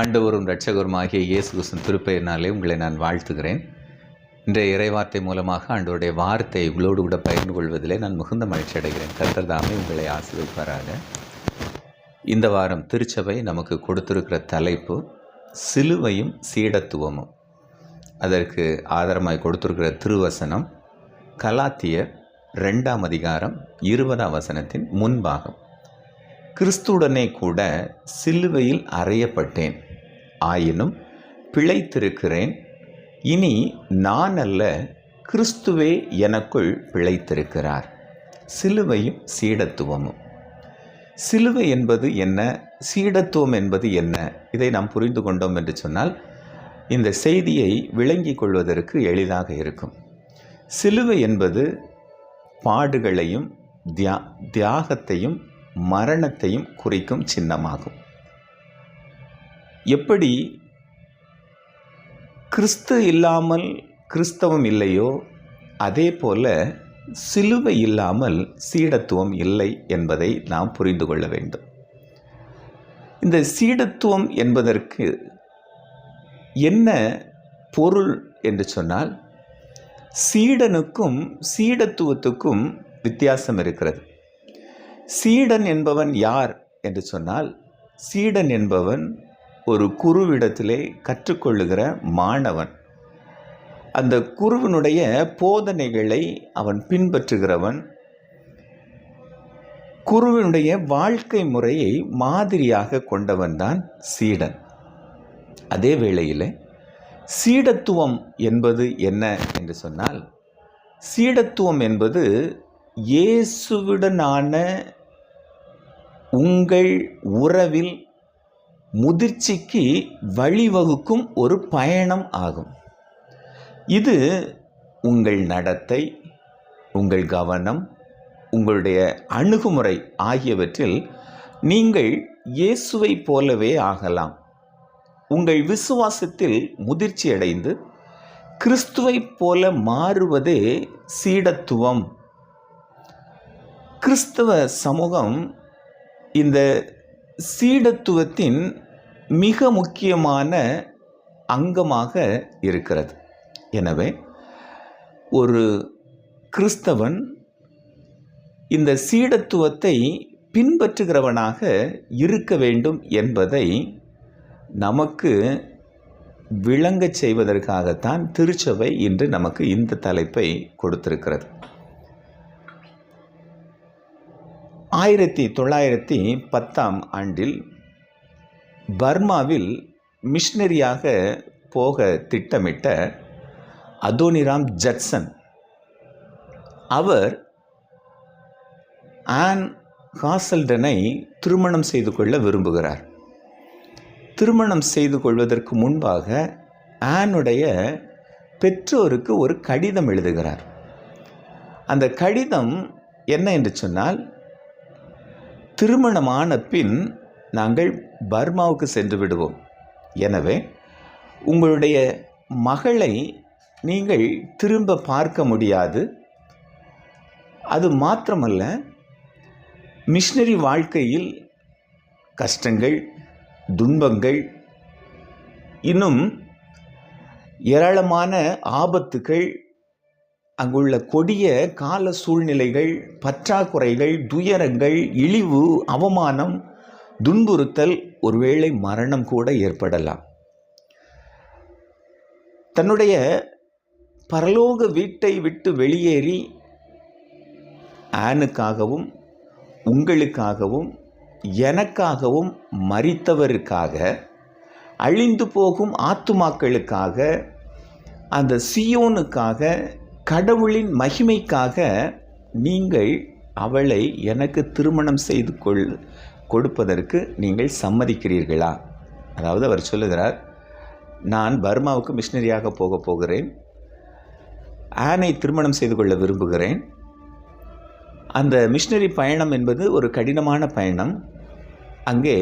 ஆண்டவரும் இரட்சகருமாகிய இயேசு கிருஷ்ணன் திருப்பெயரினாலே உங்களை நான் வாழ்த்துகிறேன். இன்றைய இறைவார்த்தை மூலமாக ஆண்டவருடைய வார்த்தை உங்களோடு கூட பகிர்ந்து கொள்வதிலே நான் மிகுந்த மகிழ்ச்சி அடைகிறேன். கர்த்தர் தாமே உங்களை ஆசீர்வதிப்பாராக. இந்த வாரம் திருச்சபை நமக்கு கொடுத்திருக்கிற தலைப்பு சிலுவையும் சீடத்துவமும். அதற்கு ஆதாரமாய் கொடுத்திருக்கிற திருவசனம் கலாத்தியர் ரெண்டாம் அதிகாரம் இருபதாம் வசனத்தின் முன்பாகம். கிறிஸ்துடனே கூட சிலுவையில் அறையப்பட்டேன். ஆயினும் பிழைத்திருக்கிறேன். இனி நான் அல்ல கிறிஸ்துவே எனக்குள் பிழைத்திருக்கிறார். சிலுவையும் சீடத்துவமும். சிலுவை என்பது என்ன? சீடத்துவம் என்பது என்ன? இதை நாம் புரிந்து கொண்டோம் என்று சொன்னால் இந்த செய்தியை விளங்கிக் கொள்வதற்கு எளிதாக இருக்கும். சிலுவை என்பது பாடுகளையும் தியா தியாகத்தையும் மரணத்தையும் குறிக்கும் சின்னமாகும். எப்படி கிறிஸ்து இல்லாமல் கிறிஸ்தவம் இல்லையோ அதே போல சிலுவை இல்லாமல் சீடத்துவம் இல்லை என்பதை நாம் புரிந்து கொள்ள வேண்டும். இந்த சீடத்துவம் என்பதற்கு என்ன பொருள் என்று சொன்னால் சீடனுக்கும் சீடத்துவத்துக்கும் வித்தியாசம் இருக்கிறது. சீடன் என்பவன் யார் என்று சொன்னால் சீடன் என்பவன் ஒரு குருவிடத்திலே கற்றுக்கொள்ளுகிற மாணவன். அந்த குருவினுடைய போதனைகளை அவன் பின்பற்றுகிறவன். குருவினுடைய வாழ்க்கை முறையை மாதிரியாக கொண்டவன்தான் சீடன். அதே வேளையில் சீடத்துவம் என்பது என்ன என்று சொன்னால் சீடத்துவம் என்பது இயேசுவிடனான உங்கள் உறவில் முதிர்ச்சிக்கு வழிவகுக்கும் ஒரு பயணம் ஆகும். இது உங்கள் நடத்தை உங்கள் கவனம் உங்களுடைய அணுகுமுறை ஆகியவற்றில் நீங்கள் இயேசுவை போலவே ஆகலாம். உங்கள் விசுவாசத்தில் முதிர்ச்சி அடைந்து கிறிஸ்துவைப் போல மாறுவதே சீடத்துவம். கிறிஸ்தவ சமூகம் இந்த சீடத்துவத்தின் மிக முக்கியமான அங்கமாக இருக்கிறது. எனவே ஒரு கிறிஸ்தவன் இந்த சீடத்துவத்தை பின்பற்றுகிறவனாக இருக்க வேண்டும் என்பதை நமக்கு விளங்கச் செய்வதற்காகத்தான் திருச்சபை இன்று நமக்கு இந்த தலைப்பை கொடுத்திருக்கிறது. ஆயிரத்தி தொள்ளாயிரத்தி பத்தாம் ஆண்டில் பர்மாவில் மிஷினரியாக போக திட்டமிட்ட அதோனிராம் ஜட்சன். அவர் ஆன் ஹாசல்டனை திருமணம் செய்து கொள்ள விரும்புகிறார். திருமணம் செய்து கொள்வதற்கு முன்பாக ஆனுடைய பெற்றோருக்கு ஒரு கடிதம் எழுதுகிறார். அந்த கடிதம் என்ன என்று சொன்னால் திருமணமான பின் நாங்கள் பர்மாவுக்கு சென்று விடுவோம். எனவே உங்களுடைய மகளை நீங்கள் திரும்ப பார்க்க முடியாது. அது மாத்திரமல்ல மிஷினரி வாழ்க்கையில் கஷ்டங்கள் துன்பங்கள் இன்னும் ஏராளமான ஆபத்துகள் அங்குள்ள கொடிய கால சூழ்நிலைகள் பற்றாக்குறைகள் துயரங்கள் இழிவு அவமானம் துன்புறுத்தல் ஒருவேளை மரணம் கூட ஏற்படலாம். தன்னுடைய பரலோக வீட்டை விட்டு வெளியேறி ஆனுக்காகவும் உங்களுக்காகவும் எனக்காகவும் மறித்தவருக்காக அழிந்து போகும் ஆத்துமாக்களுக்காக அந்த சியோனுக்காக கடவுளின் மகிமைக்காக நீங்கள் அவளை எனக்கு திருமணம் செய்து கொள் கொடுப்பதற்கு நீங்கள் சம்மதிக்கிறீர்களா? அதாவது அவர் சொல்லுகிறார் நான் பர்மாவுக்கு மிஷினரியாக போக போகிறேன். ஆனை திருமணம் செய்து கொள்ள விரும்புகிறேன். அந்த மிஷினரி பயணம் என்பது ஒரு கடினமான பயணம். அங்கே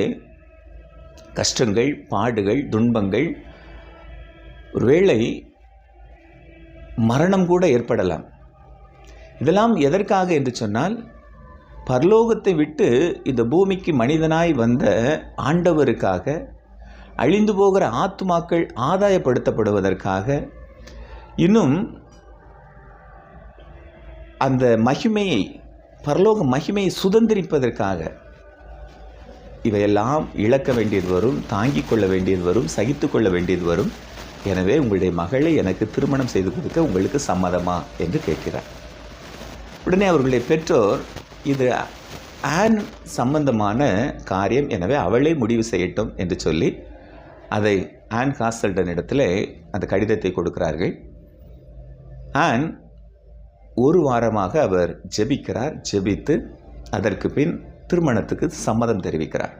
கஷ்டங்கள் பாடுகள் துன்பங்கள் ஒருவேளை மரணம் கூட ஏற்படலாம். இதெல்லாம் எதற்காக என்று சொன்னால் பரலோகத்தை விட்டு இந்த பூமிக்கு மனிதனாய் வந்த ஆண்டவருக்காக அழிந்து போகிற ஆத்துமாக்கள் ஆதாயப்படுத்தப்படுவதற்காக இன்னும் அந்த மகிமையை பரலோக மகிமையை சுதந்திரிப்பதற்காக இவையெல்லாம் இழக்க வேண்டியது வரும் தாங்கிக் கொள்ள வேண்டியது வரும் சகித்து கொள்ள வேண்டியது வரும். எனவே உங்களுடைய மகளை எனக்கு திருமணம் செய்து கொடுக்க உங்களுக்கு சம்மதமா என்று கேட்கிறார். உடனே அவர்களுடைய பெற்றோர் இது ஆன் சம்பந்தமான காரியம். எனவே அவளே முடிவு செய்யட்டும் என்று சொல்லி அதை ஆன் காஸ்டல்டன் இடத்துல அந்த கடிதத்தை கொடுக்கிறார்கள். ஆன் ஒரு வாரமாக அவர் ஜெபிக்கிறார். ஜெபித்து அதற்கு பின் திருமணத்துக்கு சம்மதம் தெரிவிக்கிறார்.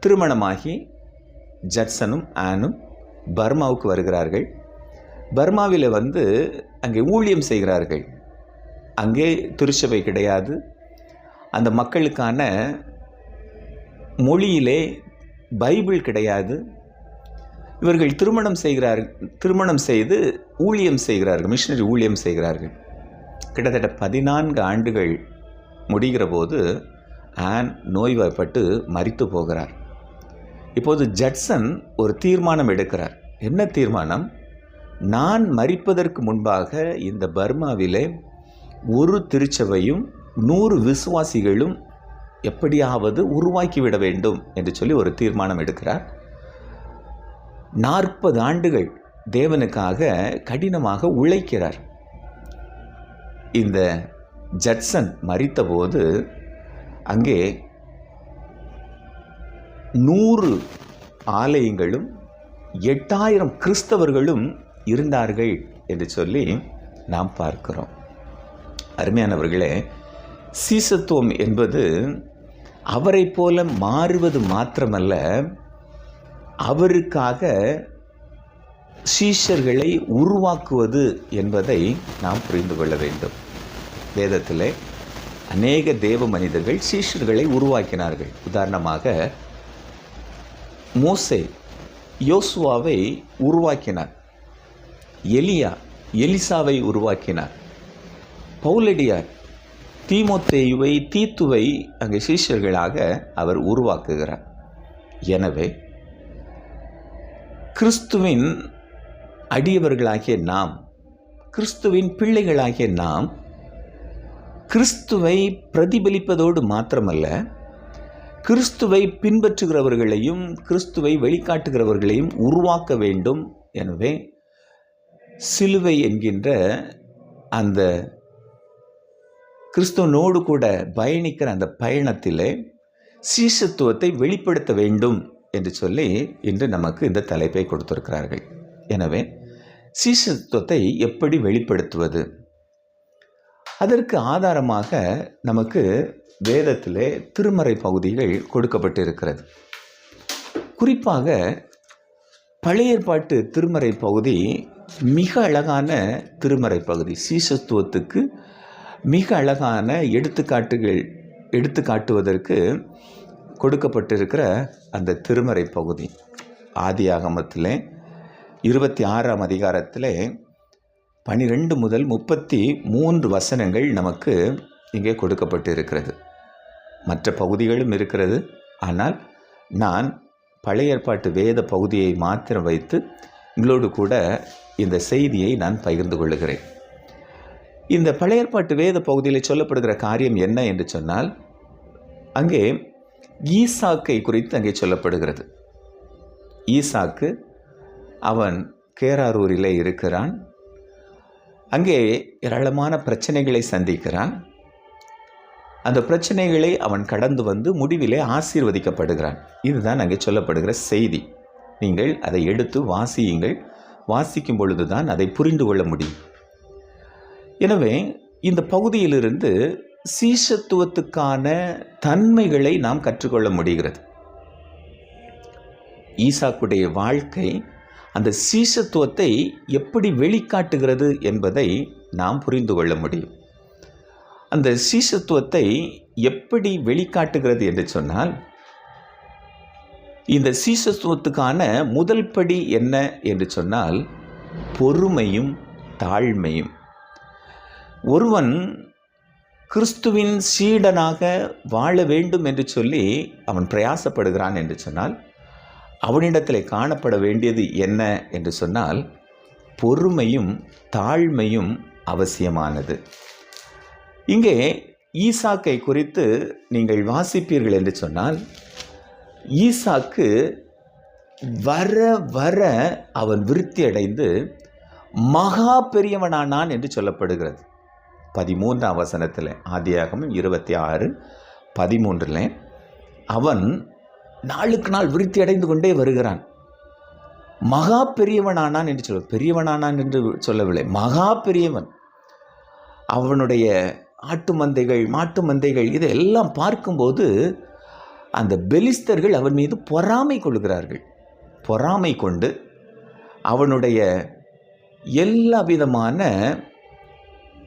திருமணமாகி ஜட்சனும் ஆனும் பர்மாவுக்கு வருகிறார்கள். பர்மாவில் வந்து அங்கே ஊழியம் செய்கிறார்கள். அங்கே திருச்சபை கிடையாது. அந்த மக்களுக்கான மொழியிலே பைபிள் கிடையாது. இவர்கள் திருமணம் செய்கிறார் திருமணம் செய்து ஊழியம் செய்கிறார்கள் மிஷினரி ஊழியம் செய்கிறார்கள். கிட்டத்தட்ட பதினான்கு ஆண்டுகள் முடிகிற போது ஆன் நோய்வாய்ப்பட்டு மறித்து போகிறார். இப்போது ஜட்சன் ஒரு தீர்மானம் எடுக்கிறார். என்ன தீர்மானம்? நான் மறிப்பதற்கு முன்பாக இந்த பர்மாவிலே ஒரு திருச்சபையும் நூறு விசுவாசிகளும் எப்படியாவது உருவாக்கிவிட வேண்டும் என்று சொல்லி ஒரு தீர்மானம் எடுக்கிறார். நாற்பது ஆண்டுகள் தேவனுக்காக கடினமாக உழைக்கிறார். இந்த ஜட்சன் மறித்தபோது அங்கே நூறு ஆலயங்களும் எட்டாயிரம் கிறிஸ்தவர்களும் இருந்தார்கள் என்று சொல்லி நாம் பார்க்கிறோம். அருமையானவர்களே சீசத்துவம் என்பது அவரை போல மாறுவது மாத்திரமல்ல அவருக்காக சீஷர்களை உருவாக்குவது என்பதை நாம் புரிந்து கொள்ள வேண்டும். வேதத்தில் அநேக தேவ மனிதர்கள் சீஷர்களை உருவாக்கினார்கள். உதாரணமாக மோசே யோசுவாவை உருவாக்கினார். எலியா எலிசாவை உருவாக்கினார். பவுலடியார் தீமோத்தேயுவை தீத்துவை அங்கே சீஷர்களாக அவர் உருவாக்குகிறார். எனவே கிறிஸ்துவின் அடியவர்களாகிய நாம் கிறிஸ்துவின் பிள்ளைகளாகிய நாம் கிறிஸ்துவை பிரதிபலிப்பதோடு மாத்திரமல்ல கிறிஸ்துவை பின்பற்றுகிறவர்களையும் கிறிஸ்துவை வெளிக்காட்டுகிறவர்களையும் உருவாக்க வேண்டும். எனவே சிலுவை என்கின்ற அந்த கிறிஸ்துவனோடு கூட பயணிக்கிற அந்த பயணத்திலே சீசத்துவத்தை வெளிப்படுத்த வேண்டும் என்று சொல்லி இன்று நமக்கு இந்த தலைப்பை கொடுத்திருக்கிறார்கள். எனவே சீசத்துவத்தை எப்படி வெளிப்படுத்துவது? அதற்கு ஆதாரமாக நமக்கு வேதத்திலே திருமறை பகுதிகள் கொடுக்கப்பட்டிருக்கிறது. குறிப்பாக பழைய ஏற்பாட்டு திருமறை பகுதி மிக அழகான திருமறை பகுதி. சீசத்துவத்துக்கு மிக அழகான எடுத்துக்காட்டுகள் எடுத்து காட்டுவதற்கு கொடுக்கப்பட்டிருக்கிற அந்த திருமறை பகுதி. ஆதி ஆகமத்தில் இருபத்தி ஆறாம் அதிகாரத்தில் பனிரெண்டு முதல் முப்பத்தி மூன்று வசனங்கள் நமக்கு இங்கே கொடுக்கப்பட்டு இருக்கிறது மற்ற பகுதிகளும் இருக்கிறது. ஆனால் நான் பழைய ஏற்பாட்டு வேத பகுதியை மாத்திரம் வைத்து உங்களோடு கூட இந்த செய்தியை நான் பகிர்ந்து கொள்கிறேன் இந்த பழைய ஏற்பாட்டு வேத பகுதியில் சொல்லப்படுகிற காரியம் என்ன என்று சொன்னால் அங்கே ஈசாக்கை குறித்து அங்கே சொல்லப்படுகிறது. ஈசாக்கு அவன் கேராரூரிலே இருக்கிறான். அங்கே ஏராளமான பிரச்சனைகளை சந்திக்கிறான். அந்த பிரச்சனைகளை அவன் கடந்து வந்து முடிவிலே ஆசீர்வதிக்கப்படுகிறான். இதுதான் அங்கே சொல்லப்படுகிற செய்தி. நீங்கள் அதை எடுத்து வாசியுங்கள். வாசிக்கும் பொழுதுதான் அதை புரிந்து கொள்ள முடியும். எனவே இந்த பகுதியிலிருந்து சீசத்துவத்துக்கான தன்மைகளை நாம் கற்றுக்கொள்ள முடிகிறது. ஈசாக்குடைய வாழ்க்கை அந்த சீசத்துவத்தை எப்படி வெளிக்காட்டுகிறது என்பதை நாம் புரிந்து கொள்ள முடியும். அந்த சீசத்துவத்தை எப்படி வெளிக்காட்டுகிறது என்று சொன்னால் இந்த சீசத்துவத்துக்கான முதல் படி என்ன என்று சொன்னால் பொறுமையும் தாழ்மையும். ஒருவன் கிறிஸ்துவின் சீடனாக வாழ வேண்டும் என்று சொல்லி அவன் பிரயாசப்படுகிறான் என்று சொன்னால் அவனிடத்தில் காணப்பட வேண்டியது என்ன என்று சொன்னால் பொறுமையும் தாழ்மையும் அவசியமானது. இங்கே ஈசாக்கை குறித்து நீங்கள் வாசிப்பீர்கள் என்று சொன்னால் ஈசாக்கு வர வர அவன் விருத்தி அடைந்து மகா பெரியவனானான் என்று சொல்லப்படுகிறது. பதிமூன்றாம் வசனத்தில் ஆதியாகமும் இருபத்தி ஆறு பதிமூன்றில் அவன் நாளுக்கு நாள் விருத்தி அடைந்து கொண்டே வருகிறான். மகா பெரியவனானான் என்று சொல்ல பெரியவனானான் என்று சொல்லவில்லை மகா பெரியவன். அவனுடைய ஆட்டு மந்தைகள் மாட்டு மந்தைகள் இதையெல்லாம் பார்க்கும்போது அந்த பெலிஸ்தர்கள் அவன் மீது பொறாமை கொள்கிறார்கள். பொறாமை கொண்டு அவனுடைய எல்லா விதமான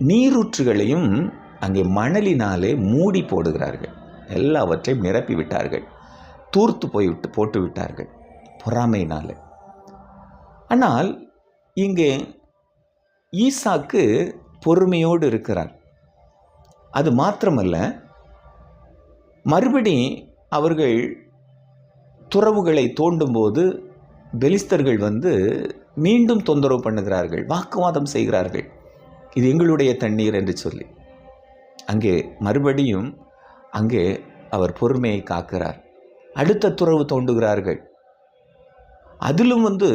நீரூற்றுகளையும் அங்கே மணலினாலே மூடி போடுகிறார்கள். எல்லாவற்றையும் நிரப்பி விட்டார்கள். தூர்த்து போய்விட்டு போட்டு விட்டார்கள் பொறாமையினால். ஆனால் இங்கே ஈசாக்கு பொறுமையோடு இருக்கிறார். அது மாத்திரமல்ல மறுபடி அவர்கள் துறவுகளை தோண்டும்போது பெலிஸ்தர்கள் வந்து மீண்டும் தொந்தரவு பண்ணுகிறார்கள் வாக்குவாதம் செய்கிறார்கள். இது எங்களுடைய தண்ணீர் என்று சொல்லி. அங்கே மறுபடியும் அங்கே அவர் பொறுமையை காக்கிறார். அடுத்த துறவு தோண்டுகிறார்கள். அதிலும் வந்து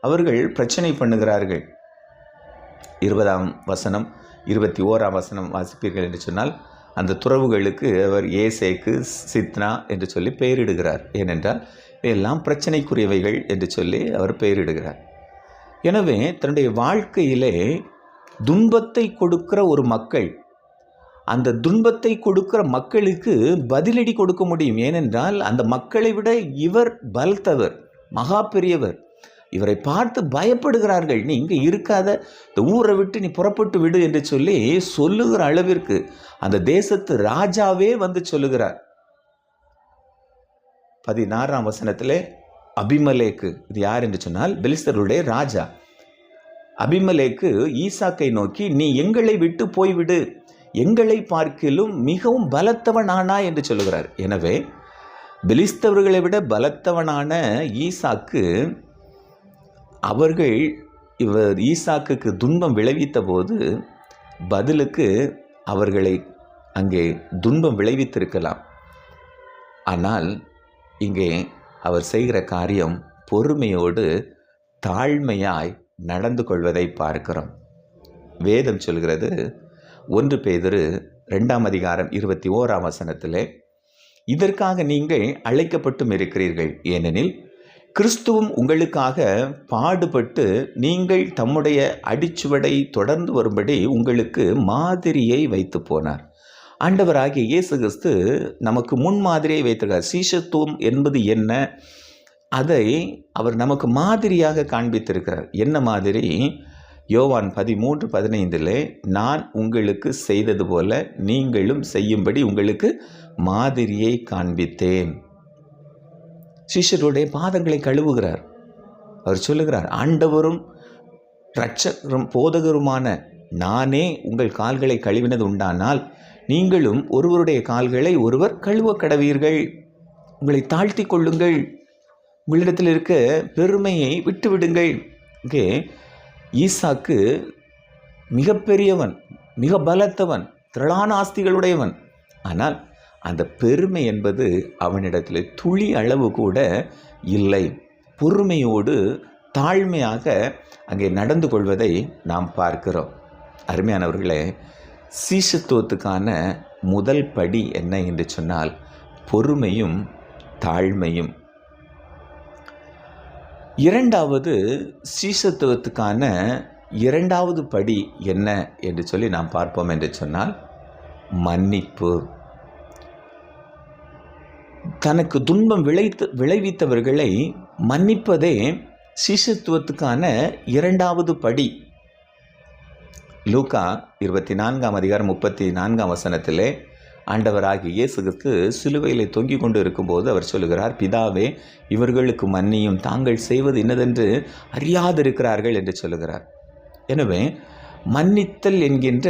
அவர்கள் பிரச்சனை பண்ணுகிறார்கள். இருபதாம் வசனம் இருபத்தி ஓராம் வசனம் வாசிப்பீர்கள் என்று சொன்னால் அந்த துறவுகளுக்கு அவர் ஏசேக்கு சித்னா என்று சொல்லி பெயரிடுகிறார். ஏனென்றால் எல்லாம் பிரச்சனைக்குரியவைகள் என்று சொல்லி அவர் பெயரிடுகிறார். எனவே தன்னுடைய வாழ்க்கையிலே துன்பத்தை கொடுக்கிற ஒரு மக்கள் அந்த துன்பத்தை கொடுக்கிற மக்களுக்கு பதிலடி கொடுக்க முடியும். ஏனென்றால் அந்த மக்களை விட இவர் பலத்தவர் மகா பெரியவர். இவரை பார்த்து பயப்படுகிறார்கள். நீ இங்கே இருக்காத. இந்த ஊரை விட்டு நீ புறப்பட்டு விடு என்று சொல்லி சொல்லுகிற அளவிற்கு அந்த தேசத்து ராஜாவே வந்து சொல்லுகிறார். பதினாறாம் வசனத்திலே அபிமலேக்கு இது யார் என்று சொன்னால் பெலிஸ்தருடைய ராஜா. அபிமலேக்கு ஈசாக்கை நோக்கி நீ எங்களை விட்டு போய்விடு. எங்களை பார்க்கிலும் மிகவும் பலத்தவனானா என்று சொல்லுகிறார். எனவே பெலிஸ்தவர்களை விட பலத்தவனான ஈசாக்கு அவர்கள் இவர் ஈசாக்குக்கு துன்பம் விளைவித்த போது பதிலுக்கு அவர்களை அங்கே துன்பம் விளைவித்திருக்கலாம். ஆனால் இங்கே அவர் செய்கிற காரியம் பொறுமையோடு தாழ்மையாய் நடந்து கொள்வதை பார்க்கிறோம். வேதம் சொல்கிறது ஒன்று பேதரு ரெண்டாம் அதிகாரம் இருபத்தி ஓராம் வசனத்திலே இதற்காக நீங்கள் அழைக்கப்பட்டும் இருக்கிறீர்கள். ஏனெனில் கிறிஸ்துவும் உங்களுக்காக பாடுபட்டு நீங்கள் தம்முடைய அடிச்சுவடை தொடர்ந்து வரும்படி உங்களுக்கு மாதிரியை வைத்து போனார். ஆண்டவராகிய இயேசு கிறிஸ்து நமக்கு முன்மாதிரியை வைத்திருக்கார். சீஷத்துவம் என்பது என்ன? அதை அவர் நமக்கு மாதிரியாக காண்பித்திருக்கிறார். என்ன மாதிரி? யோவான் பதிமூன்று பதினைந்தில் நான் உங்களுக்கு செய்தது போல நீங்களும் செய்யும்படி உங்களுக்கு மாதிரியை காண்பித்தேன். சிஷ்யருடைய பாதங்களை கழுவுகிறார். அவர் சொல்லுகிறார் ஆண்டவரும் இரட்சகரும் போதகருமான நானே உங்கள் கால்களை கழுவினது உண்டானால் நீங்களும் ஒருவருடைய கால்களை ஒருவர் கழுவ கடவீர்கள். உங்களை தாழ்த்தி கொள்ளுங்கள். உங்களிடத்தில் இருக்க பெருமையை விட்டுவிடுங்கள். இங்கே ஈசாக்கு மிகப்பெரியவன் மிக பலத்தவன் திரளான ஆஸ்திகளுடையவன். ஆனால் அந்த பெருமை என்பது அவனிடத்தில் துளி அளவு கூட இல்லை. பொறுமையோடு தாழ்மையாக அங்கே நடந்து கொள்வதை நாம் பார்க்கிறோம். அருமையானவர்களே சீசத்துவத்துக்கான முதல் படி என்ன என்று சொன்னால் பொறுமையும் தாழ்மையும். இரண்டாவது சீசத்துவத்துக்கான இரண்டாவது படி என்ன என்று சொல்லி நாம் பார்ப்போம் என்று சொன்னால் மன்னிப்பு. தனக்கு துன்பம் விளைத்து விளைவித்தவர்களை மன்னிப்பதே சிசுத்துவத்துக்கான இரண்டாவது படி. லூக்கா இருபத்தி நான்காம் அதிகாரம் முப்பத்தி நான்காம் வசனத்திலே ஆண்டவராகிய இயேசுக்கு சிலுவையில் தொங்கிக் கொண்டு இருக்கும்போது அவர் சொல்லுகிறார் பிதாவே இவர்களுக்கு மன்னியும் தாங்கள் செய்வது என்னதென்று அறியாதிருக்கிறார்கள் என்று சொல்லுகிறார். எனவே மன்னித்தல் என்கின்ற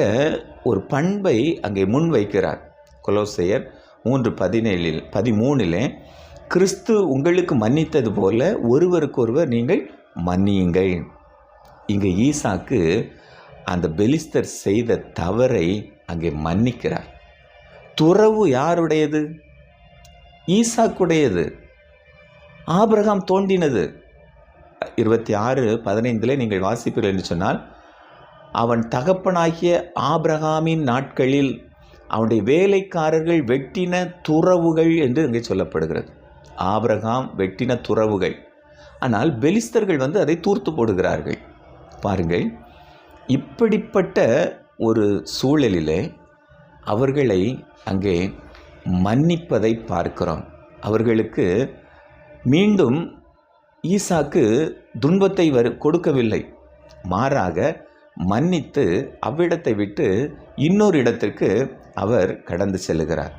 ஒரு பண்பை அங்கே முன்வைக்கிறார். கொலோசையர் மூன்று பதினேழில் பதிமூணிலே கிறிஸ்து உங்களுக்கு மன்னித்தது போல ஒருவருக்கொருவர் நீங்கள் மன்னியுங்கள். இங்கே ஈசாக்கு அந்த பெலிஸ்தர் செய்த தவறை அங்கே மன்னிக்கிறார். துறவு யாருடையது? ஈசாக்குடையது. ஆபிரகாம் தோண்டினது இருபத்தி ஆறு பதினைந்தில் நீங்கள் வாசிப்பீர்கள் என்று சொன்னால் அவன் தகப்பனாகிய ஆபிரகாமின் நாட்களில் அவனுடைய வேலைக்காரர்கள் வெட்டின துறவுகள் என்று இங்கே சொல்லப்படுகிறது. ஆபிரகாம் வெட்டின துறவுகள். ஆனால் பெலிஸ்தர்கள் வந்து அதை தூர்த்து போடுகிறார்கள். பாருங்கள் இப்படிப்பட்ட ஒரு சூழலிலே அவர்களை அங்கே மன்னிப்பதை பார்க்கிறோம். அவர்களுக்கு மீண்டும் ஈசாக்கு துன்பத்தை வரு கொடுக்கவில்லை. மாறாக மன்னித்து அவ்விடத்தை விட்டு இன்னொரு இடத்திற்கு அவர் கடந்து செல்லுகிறார்.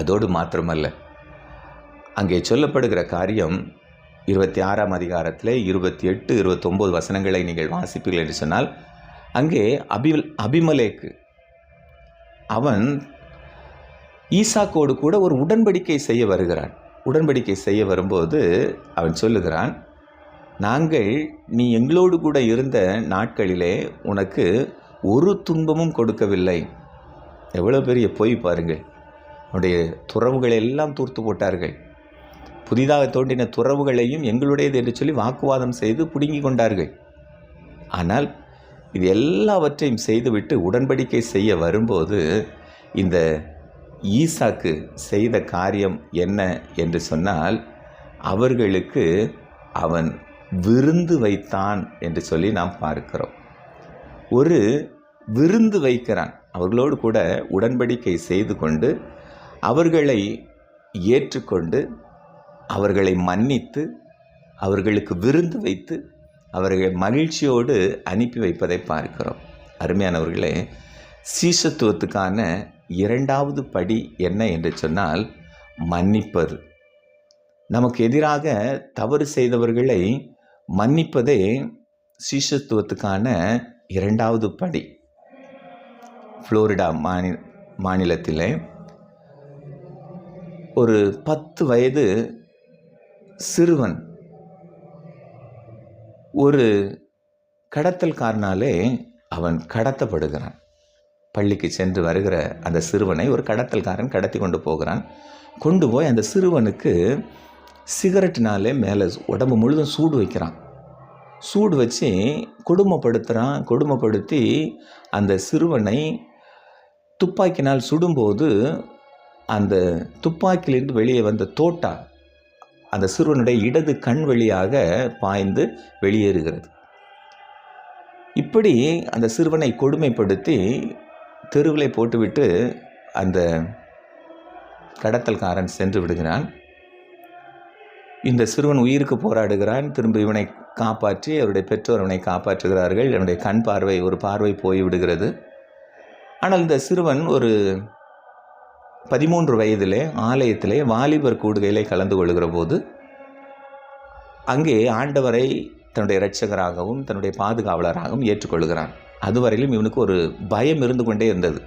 அதோடு மாத்திரமல்ல அங்கே சொல்லப்படுகிற காரியம் இருபத்தி ஆறாம் அதிகாரத்தில் இருபத்தி எட்டு இருபத்தொம்போது வசனங்களை நீங்கள் வாசிப்பீர்கள் என்று சொன்னால் அங்கே அபி அபிமலேக்கு அவன் ஈசாக்கோடு கூட ஒரு உடன்படிக்கை செய்ய வருகிறான். உடன்படிக்கை செய்ய வரும்போது அவன் சொல்லுகிறான் நாங்கள் நீ எங்களோடு கூட இருந்த நாட்களிலே உனக்கு ஒரு துன்பமும் கொடுக்கவில்லை. எவ்வளோ பெரிய பொய் பாருங்கள். அவனுடைய துறவுகளை எல்லாம் தூர்த்து போட்டார்கள். புதிதாக தோண்டின துறவுகளையும் எங்களுடையது என்று சொல்லி வாக்குவாதம் செய்து பிடுங்கி கொண்டார்கள். ஆனால் இது எல்லாவற்றையும் செய்துவிட்டு உடன்படிக்கை செய்ய வரும்போது இந்த ஈசாக்கு செய்த காரியம் என்ன என்று சொன்னால் அவர்களுக்கு அவன் விருந்து வைத்தான் என்று சொல்லி நாம் பார்க்கிறோம். ஒரு விருந்து வைக்கிறான். அவர்களோடு கூட உடன்படிக்கை செய்து கொண்டு அவர்களை ஏற்றுக்கொண்டு அவர்களை மன்னித்து அவர்களுக்கு விருந்து வைத்து அவர்களை மகிழ்ச்சியோடு அனுப்பி வைப்பதை பார்க்கிறோம். அருமையானவர்களே சீசத்துவத்துக்கான இரண்டாவது படி என்ன என்று சொன்னால் மன்னிப்பது. நமக்கு எதிராக தவறு செய்தவர்களை மன்னிப்பதே சீசத்துவத்துக்கான இரண்டாவது படி. ஃப்ளோரிடா மாநி மாநிலத்தில் ஒரு பத்து வயது சிறுவன் ஒரு கடத்தல்காரனாலே அவன் கடத்தப்படுகிறான். பள்ளிக்கு சென்று வருகிற அந்த சிறுவனை ஒரு கடத்தல்காரன் கடத்தி கொண்டு போகிறான். கொண்டு போய் அந்த சிறுவனுக்கு சிகரெட்டினாலே மேலே உடம்பு முழுதும் சூடு வைக்கிறான். சூடு வச்சு கொடுமைப்படுத்துகிறான் கொடுமைப்படுத்தி அந்த சிறுவனை துப்பாக்கினால் சுடும்போது அந்த துப்பாக்கியிலிருந்து வெளியே வந்த தோட்டா அந்த சிறுவனுடைய இடது கண் வழியாக பாய்ந்து வெளியேறுகிறது. இப்படி அந்த சிறுவனை கொடுமைப்படுத்தி தெருவில் போட்டுவிட்டு அந்த கடத்தல்காரன் சென்று விடுகிறான். இந்த சிறுவன் உயிருக்கு போராடுகிறான். திரும்ப இவனை காப்பாற்றி அவருடைய பெற்றோர் அவனை காப்பாற்றுகிறார்கள். அவனுடைய கண் பார்வை ஒரு பார்வை போய் விடுகிறது ஆனால் இந்த சிறுவன் ஒரு பதிமூன்று வயதிலே ஆலயத்திலே வாலிபர் கூடுகையிலே கலந்து கொள்கிற போது அங்கே ஆண்டவரை தன்னுடைய இரட்சகராகவும் தன்னுடைய பாதுகாவலராகவும் ஏற்றுக்கொள்கிறான். அதுவரையிலும் இவனுக்கு ஒரு பயம் இருந்து கொண்டே இருந்தது.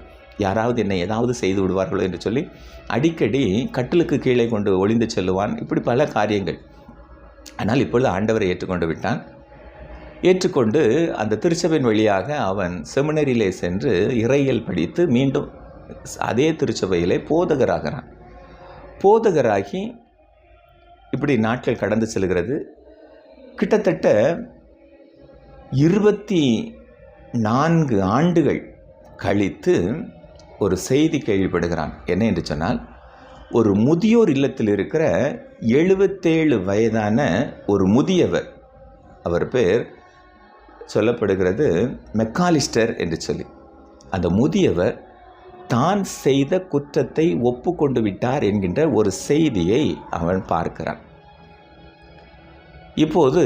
யாராவது என்னை ஏதாவது செய்து விடுவார்களோ என்று சொல்லி அடிக்கடி கட்டிலுக்கு கீழே கொண்டு ஒளிந்து செல்லுவான். இப்படி பல காரியங்கள். ஆனால் இப்பொழுது ஆண்டவரை ஏற்றுக்கொண்டு விட்டான். ஏற்றுக்கொண்டு அந்த திருச்சபையின் வழியாக அவன் செமினரியிலே சென்று இறையல் படித்து மீண்டும் அதே திருச்சபையிலே போதகராகிறான். போதகராகி இப்படி நாட்கள் கடந்து செல்கிறது. கிட்டத்தட்ட இருபத்தி நான்கு ஆண்டுகள் கழித்து ஒரு செய்தி கேள்விப்படுகிறான். என்ன என்று சொன்னால் ஒரு முதியோர் இல்லத்தில் இருக்கிற எழுபத்தேழு வயதான ஒரு முதியவர் அவர் பேர் சொல்லப்படுகிறது மெக்காலிஸ்டர் என்று சொல்லி. அந்த முதியவர் தான் செய்த குற்றத்தை ஒப்புக்கொண்டு விட்டார் என்கின்ற ஒரு செய்தியை அவன் பார்க்கிறான். இப்போது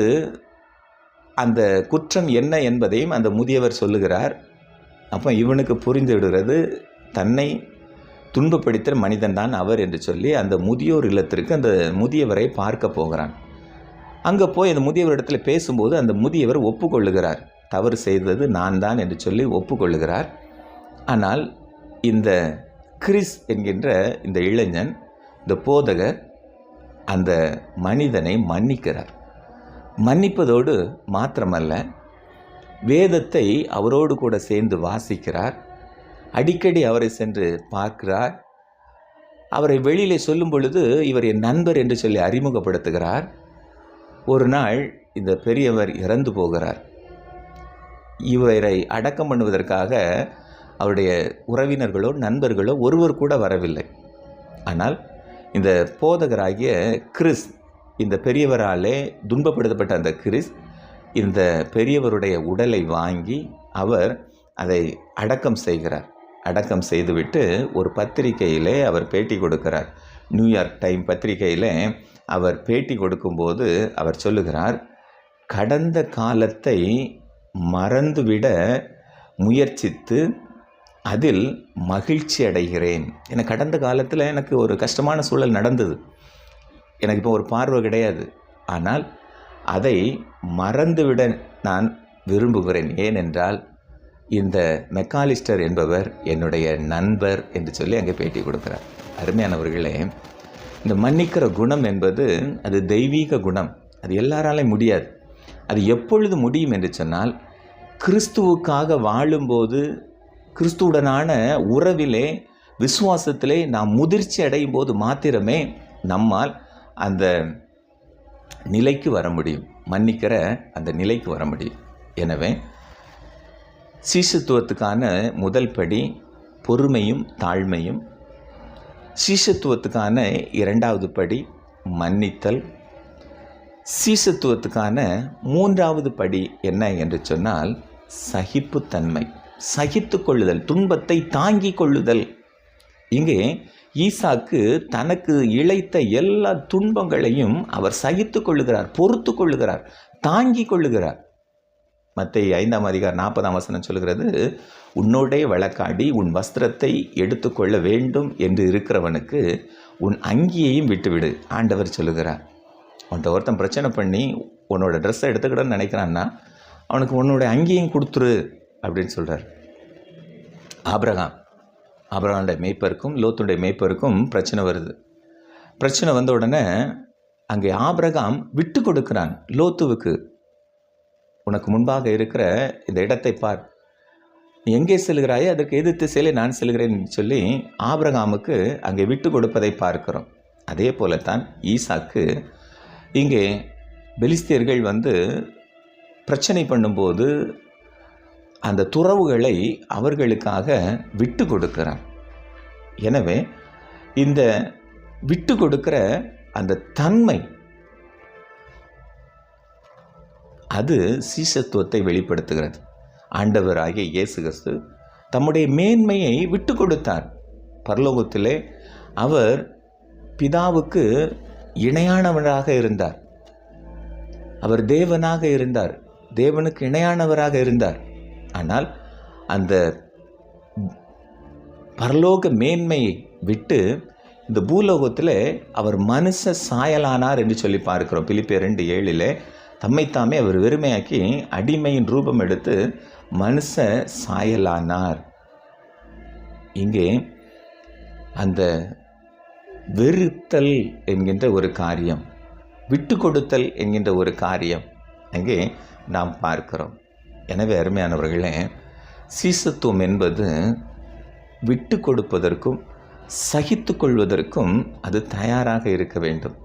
அந்த குற்றம் என்ன என்பதையும் அந்த முதியவர் சொல்லுகிறார். அப்போ இவனுக்கு புரிந்து விடுகிறது தன்னை துன்பப்படுத்த மனிதன்தான் அவர் என்று சொல்லி அந்த முதியோர் இல்லத்திற்கு அந்த முதியவரை பார்க்க போகிறான். அங்கே போய் அந்த முதியவரிடத்தில் பேசும்போது அந்த முதியவர் ஒப்புக்கொள்ளுகிறார். தவறு செய்தது நான் தான் என்று சொல்லி ஒப்புக்கொள்ளுகிறார். ஆனால் இந்த கிறிஸ் என்கின்ற இந்த இளைஞன் இந்த போதகர் அந்த மனிதனை மன்னிக்கிறார். மன்னிப்பதோடு மாத்திரமல்ல வேதத்தை அவரோடு கூட சேர்ந்து வாசிக்கிறார். அடிக்கடி அவரை சென்று பார்க்கிறார். அவரை வெளியிலே சொல்லும் பொழுது இவர் என் நண்பர் என்று சொல்லி அறிமுகப்படுத்துகிறார். ஒரு நாள் இந்த பெரியவர் இறந்து போகிறார். இவரை அடக்கம் பண்ணுவதற்காக அவருடைய உறவினர்களோ நண்பர்களோ ஒருவர் கூட வரவில்லை. ஆனால் இந்த போதகராகிய கிறிஸ் இந்த பெரியவராலே துன்பப்படுத்தப்பட்ட அந்த கிறிஸ் இந்த பெரியவருடைய உடலை வாங்கி அவர் அதை அடக்கம் செய்கிறார். அடக்கம் செய்துவிட்டு ஒரு பத்திரிகையிலே அவர் பேட்டி கொடுக்கிறார். நியூயார்க் டைம் பத்திரிகையில் அவர் பேட்டி கொடுக்கும்போது அவர் சொல்லுகிறார் கடந்த காலத்தை மறந்துவிட முயற்சித்து அதில் மகிழ்ச்சி அடைகிறேன். எனக்கு கடந்த காலத்தில் எனக்கு ஒரு கஷ்டமான சூழல் நடந்தது. எனக்கு இப்போ ஒரு பார்வை கிடையாது. ஆனால் அதை மறந்துவிட நான் விரும்புகிறேன். ஏனென்றால் இந்த மெக்காலிஸ்டர் என்பவர் என்னுடைய நண்பர் என்று சொல்லி அங்கே பேட்டி கொடுக்குறார். அருமையானவர்களே இந்த மன்னிக்கிற குணம் என்பது அது தெய்வீக குணம். அது எல்லாராலையும் முடியாது. அது எப்பொழுது முடியும் என்று சொன்னால் கிறிஸ்துவுக்காக வாழும்போது கிறிஸ்துவுடனான உறவிலே விசுவாசத்திலே நாம் முதிர்ச்சி அடையும் போது மாத்திரமே நம்மால் அந்த நிலைக்கு வர முடியும். மன்னிக்கிற அந்த நிலைக்கு வர முடியும். எனவே சீசத்துவத்துக்கான முதல் படி பொறுமையும் தாழ்மையும் சீசத்துவத்துக்கான இரண்டாவது படி மன்னித்தல். சீசத்துவத்துக்கான மூன்றாவது படி என்ன என்று சொன்னால் சகிப்புத்தன்மை. சகித்து கொள்ளுதல் துன்பத்தை தாங்கி கொள்ளுதல். இங்கே ஈசாக்கு தனக்கு இழைத்த எல்லா துன்பங்களையும் அவர் சகித்து கொள்ளுகிறார் பொறுத்து கொள்ளுகிறார் தாங்கி கொள்ளுகிறார். மற்ற ஐந்தாம் அதிகார் நாற்பதாம் வசனம் சொல்கிறது உன்னோடைய வழக்காடி உன் வஸ்திரத்தை எடுத்துக்கொள்ள வேண்டும் என்று இருக்கிறவனுக்கு உன் அங்கியையும் விட்டுவிடு ஆண்டவர் சொல்லுகிறார். உன்ட்ட ஒருத்தன் பிரச்சனை பண்ணி உன்னோட ட்ரெஸ்ஸை எடுத்துக்கிடன்னு நினைக்கிறான்னா அவனுக்கு உன்னோட அங்கியையும் கொடுத்துரு அப்படின்னு சொல்கிறார் ஆப்ரகாம் ஆபிரகாமுடைய மேய்ப்பருக்கும் லோத்துடைய மேய்ப்பருக்கும் பிரச்சனை வருது. பிரச்சனை வந்த உடனே அங்கே ஆபிரகாம் விட்டு கொடுக்கிறான் லோத்துவுக்கு. உனக்கு முன்பாக இருக்கிற இந்த இடத்தை பார். நீ எங்கே செல்கிறாயோ அதற்கு எது திசையிலே நான் செல்கிறேன் சொல்லி ஆபிரகாமுக்கு அங்கே விட்டு கொடுப்பதை பார்க்கிறோம். அதே போலத்தான் ஈசாக்கு இங்கே பெலிஸ்தியர்கள் வந்து பிரச்சனை பண்ணும்போது அந்த துறவுகளை அவர்களுக்காக விட்டு கொடுக்கிறான். எனவே இந்த விட்டு கொடுக்கிற அந்த தன்மை அது சீசத்துவத்தை வெளிப்படுத்துகிறது. ஆண்டவராகிய இயேசு கிறிஸ்து தம்முடைய மேன்மையை விட்டு கொடுத்தார். பரலோகத்திலே அவர் பிதாவுக்கு இணையானவராக இருந்தார். அவர் தேவனாக இருந்தார். தேவனுக்கு இணையானவராக இருந்தார். ஆனால் அந்த பரலோக மேன்மையை விட்டு இந்த பூலோகத்தில் அவர் மனுஷ சாயலானார் என்று சொல்லி பார்க்கிறோம். பிலிப்பிய ரெண்டு ஏழில் தம்மைத்தாமே அவர் வெறுமையாக்கி அடிமையின் ரூபம் எடுத்து மனுஷ சாயலானார். இங்கே அந்த வெறுத்தல் என்கின்ற ஒரு காரியம் விட்டு கொடுத்தல் என்கின்ற ஒரு காரியம் அங்கே நாம் பார்க்கிறோம். எனவே அருமையானவர்களே சீசத்துவம் என்பது விட்டு கொடுப்பதற்கும் சகித்து கொள்வதற்கும் அது தயாராக இருக்க வேண்டும்.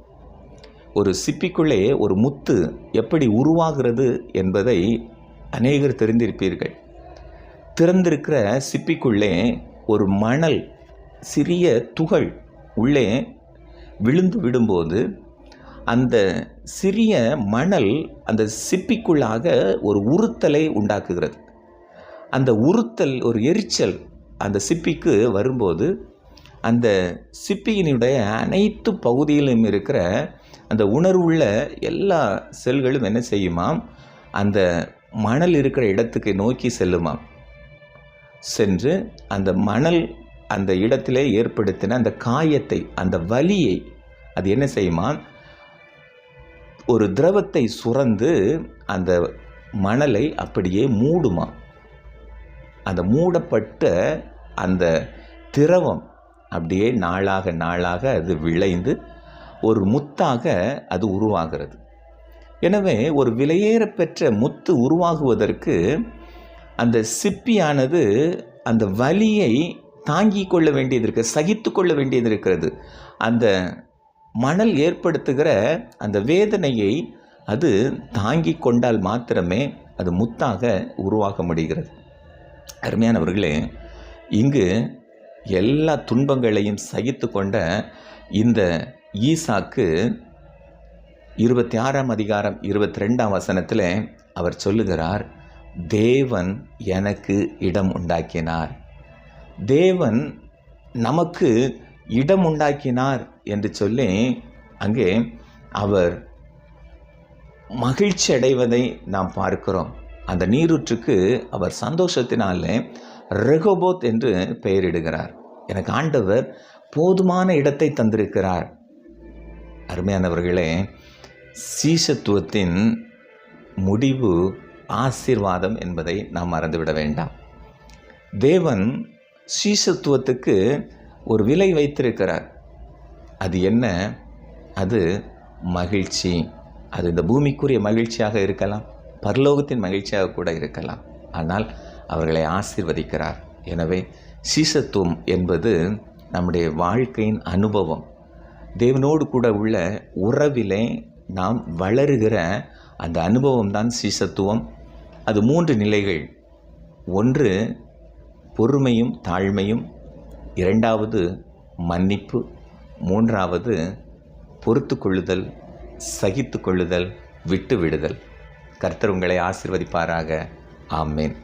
ஒரு சிப்பிக்குள்ளே ஒரு முத்து எப்படி உருவாகிறது என்பதை அநேகர் தெரிந்திருப்பீர்கள். திறந்திருக்கிற சிப்பிக்குள்ளே ஒரு மணல் சிறிய துகள் உள்ளே விழுந்து விடும்போது அந்த சிறிய மணல் அந்த சிப்பிக்குள்ளாக ஒரு உறுத்தலை உண்டாக்குகிறது. அந்த உறுத்தல் ஒரு எரிச்சல் அந்த சிப்பிக்கு வரும்போது அந்த சிப்பியினுடைய அனைத்து பகுதியிலும் இருக்கிற அந்த உணர்வுள்ள எல்லா செல்களும் என்ன செய்யுமாம் அந்த மணல் இருக்கிற இடத்துக்கு நோக்கி செல்லுமாம். சென்று அந்த மணல் அந்த இடத்திலே ஏற்படுத்தின அந்த காயத்தை அந்த வலியை அது என்ன செய்யுமா? ஒரு திரவத்தை சுரந்து அந்த மணலை அப்படியே மூடுமா அந்த மூடப்பட்ட அந்த திரவம் அப்படியே நாளாக நாளாக அது விளைந்து ஒரு முத்தாக அது உருவாகிறது. எனவே ஒரு விலையேறப்பெற்ற முத்து உருவாகுவதற்கு அந்த சிப்பியானது அந்த வலியை தாங்கி கொள்ள வேண்டியது இருக்குது சகித்து கொள்ள வேண்டியது இருக்கிறது. அந்த மணல் ஏற்படுத்துகிற அந்த வேதனையை அது தாங்கி கொண்டால் மாத்திரமே அது முத்தாக உருவாக முடிகிறது. அருமையானவர்களே இங்கு எல்லா துன்பங்களையும் சகித்து கொண்ட இந்த ஈசாக்கு இருபத்தி ஆறாம் அதிகாரம் இருபத்தி ரெண்டாம் வசனத்தில் அவர் சொல்லுகிறார் தேவன் எனக்கு இடம் உண்டாக்கினார். தேவன் நமக்கு இடம் உண்டாக்கினார் என்று சொல்லி அங்கே அவர் மகிழ்ச்சி அடைவதை நாம் பார்க்கிறோம். அந்த நீரூற்றுக்கு அவர் சந்தோஷத்தினாலே ரெகோபோத் என்று பெயரிடுகிறார். எனக்கு ஆண்டவர் போதுமான இடத்தை தந்திருக்கிறார். அருமையானவர்களே சீசத்துவத்தின் முடிவு ஆசீர்வாதம் என்பதை நாம் மறந்துவிட வேண்டாம். தேவன் சீசத்துவத்துக்கு ஒரு விலை வைத்திருக்கிறார். அது என்ன? அது மகிழ்ச்சி. அது இந்த பூமிக்குரிய மகிழ்ச்சியாக இருக்கலாம் பரலோகத்தின் மகிழ்ச்சியாக கூட இருக்கலாம். ஆனால் அவர்களை ஆசிர்வதிக்கிறார். எனவே சீசத்துவம் என்பது நம்முடைய வாழ்க்கையின் அனுபவம். தேவனோடு கூட உள்ள உறவிலே நாம் வளருகிற அந்த அனுபவம் தான் சீசத்துவம். அது மூன்று நிலைகள். ஒன்று பொறுமையும் தாழ்மையும். இரண்டாவது மன்னிப்பு. மூன்றாவது பொறுத்து கொள்ளுதல் சகித்து கொள்ளுதல் விட்டு விடுதல் கர்த்தர் உங்களை ஆசிர்வதிப்பாராக. ஆமேன்.